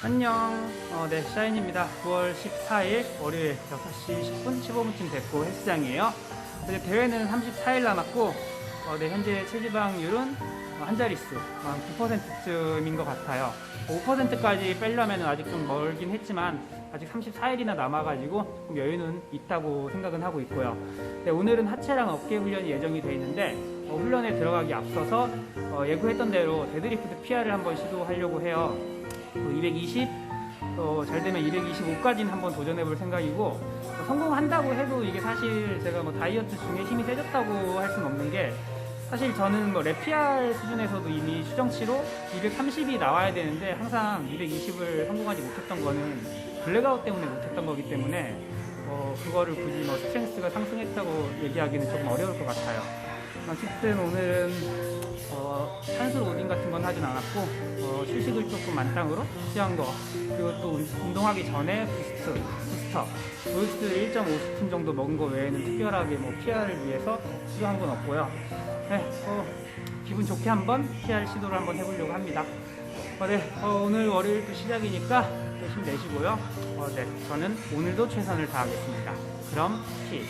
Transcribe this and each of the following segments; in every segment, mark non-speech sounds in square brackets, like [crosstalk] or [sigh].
안녕. 어, 네, 샤인입니다. 9월 14일 월요일 6시 10분, 15분쯤 됐고 헬스장이에요. 이제 대회는 34일 남았고, 어, 네, 현재 체지방률은 어, 한 자릿수, 어, 한 9%쯤인 것 같아요. 5%까지 빼려면 아직 좀 멀긴 했지만, 아직 34일이나 남아가지고 좀 여유는 있다고 생각은 하고 있고요. 네, 오늘은 하체랑 어깨 훈련이 예정이 돼 있는데, 어, 훈련에 들어가기 앞서서 어, 예고했던 대로 데드리프트 PR을 한번 시도하려고 해요. 220, 어, 잘 되면 225까지는 한번 도전해 볼 생각이고 어, 성공한다고 해도 이게 사실 제가 뭐 다이어트 중에 힘이 세졌다고 할 수는 없는 게 사실 저는 뭐 레피알 수준에서도 이미 추정치로 230이 나와야 되는데 항상 220을 성공하지 못했던 거는 블랙아웃 때문에 못했던 거기 때문에 어, 그거를 굳이 뭐 스트렝스가 상승했다고 얘기하기는 조금 어려울 것 같아요. 어쨌든 오늘은 어, 산수 로딩 같은 건 하진 않았고 어, 휴식을 조금 만땅으로 취한 거 그리고 또 운- 운동하기 전에 부스트, 부스터 부스트 1.5스푼 정도 먹은 거 외에는 특별하게 뭐 PR을 위해서 시도한 건 없고요. 네, 어, 기분 좋게 한번 PR 시도를 한번 해보려고 합니다. 어, 네, 어, 오늘 월요일 또 시작이니까 또 힘내시고요. 어, 네, 저는 오늘도 최선을 다하겠습니다. 그럼 피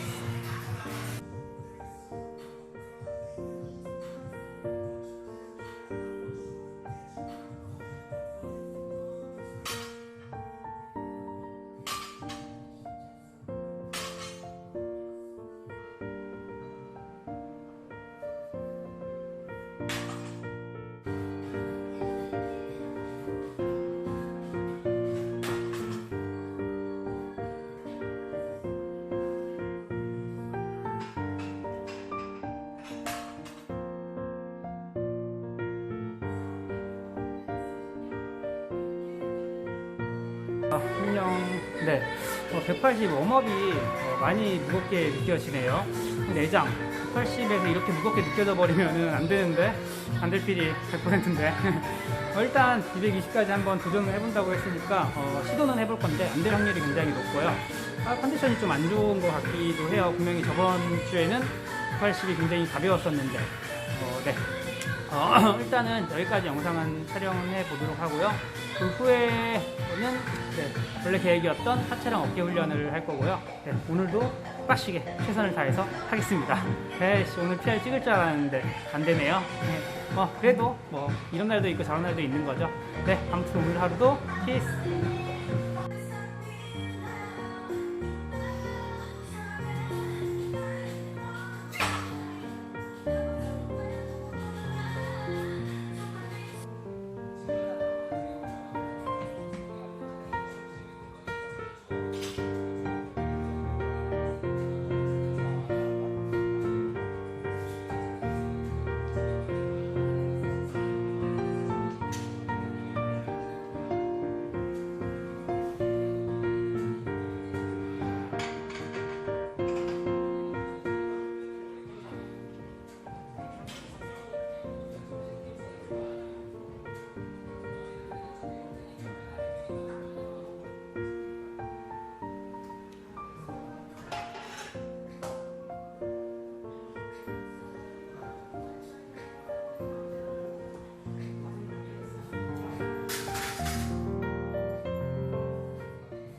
안녕. 네. 180 웜업이 어, 많이 무겁게 느껴지네요. 내장 180에서 이렇게 무겁게 느껴져 버리면 안 되는데 안 될 필이 100%인데 [laughs] 일단 220까지 한번 도전을 해본다고 했으니까 어, 시도는 해볼 건데 안 될 확률이 굉장히 높고요. 아, 컨디션이 좀 안 좋은 것 같기도 해요. 분명히 저번 주에는 180이 굉장히 가벼웠었는데 어, 네. 어, [clears throat] 일단은 여기까지 영상은 촬영해 보도록 하고요. 그 후에는 네, 원래 계획이었던 하체랑 어깨 훈련을 할 거고요. 네, 오늘도 빡시게 최선을 다해서 하겠습니다. 에이씨, 오늘 PR 찍을 줄 알았는데 안 되네요. 네, 뭐 그래도 뭐 이런 날도 있고 저런 날도 있는 거죠. 네, 아무튼 오늘 하루도 피스.